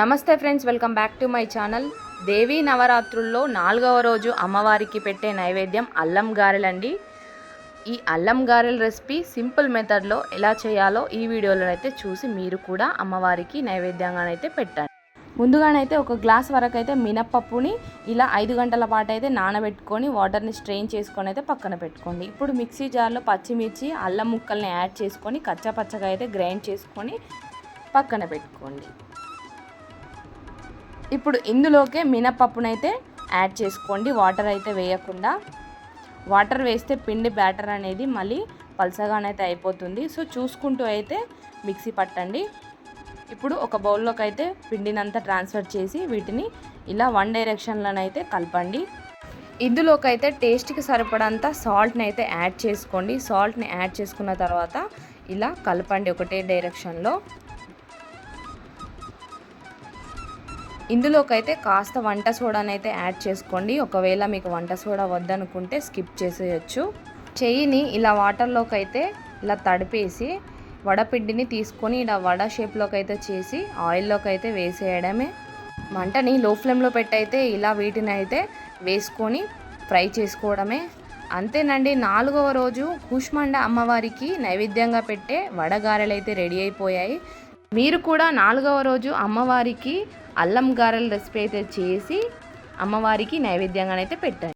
నమస్తే friends welcome back to my channel. Devi నవరాత్రుల్లో నాలుగవ రోజు అమ్మవారికి పెట్టే నైవేద్యం అల్లం గారెలండి ఈ అల్లం గారెల రెసిపీ సింపుల్ మెథడ్లో ఎలా చేయాలో ఈ వీడియోలో అయితే చూసి మీరు కూడా అమ్మవారికి నైవేద్యంగానైతే పెట్టండి. ముందుగానైతే ఒక గ్లాస్ వరకు అయితే మినప్పప్పుని ఇలా ఐదు గంటల పాటు అయితే నానబెట్టుకొని వాటర్ని స్ట్రెయిన్ చేసుకొని అయితే పక్కన పెట్టుకోండి. ఇప్పుడు మిక్సీ జార్లో పచ్చిమిర్చి అల్లం ముక్కల్ని యాడ్ చేసుకొని కచ్చపచ్చగా అయితే గ్రైండ్ చేసుకొని పక్కన పెట్టుకోండి. ఇప్పుడు ఇందులోకే మినపప్పునైతే యాడ్ చేసుకోండి. వాటర్ అయితే వేయకుండా. వాటర్ వేస్తే పిండి బ్యాటర్ అనేది మళ్ళీ పలసగానైతే అయిపోతుంది. సో చూసుకుంటూ అయితే మిక్సీ పట్టండి. ఇప్పుడు ఒక బౌల్లోకి అయితే పిండినంతా ట్రాన్స్ఫర్ చేసి వీటిని ఇలా వన్ డైరెక్షన్లోనైతే కలపండి. ఇందులోకి అయితే టేస్ట్కి సరిపడంత సాల్ట్ని అయితే యాడ్ చేసుకోండి. సాల్ట్ని యాడ్ చేసుకున్న తర్వాత ఇలా కలపండి ఒకటే డైరెక్షన్లో. ఇందులోకైతే కాస్త వంట సోడానైతే యాడ్ చేసుకోండి. ఒకవేళ మీకు వంట సోడా వద్దనుకుంటే స్కిప్ చేసేయచ్చు. చెయ్యిని ఇలా వాటర్లోకి అయితే ఇలా తడిపేసి వడపిండిని తీసుకొని ఇలా వడ షేప్లోకి అయితే చేసి ఆయిల్లోకి అయితే వేసేయడమే. మంటని లో ఫ్లేమ్లో పెట్టయితే ఇలా వీటిని అయితే వేసుకొని ఫ్రై చేసుకోవడమే. అంతేనండి నాలుగవ రోజు కూష్మండ అమ్మవారికి నైవేద్యంగా పెట్టే వడగారెలు అయితే రెడీ అయిపోయాయి. మీరు కూడా నాలుగవ రోజు అమ్మవారికి అల్లం గారెల రెసిపీ అయితే చేసి అమ్మవారికి నైవేద్యంగానైతే పెట్టాను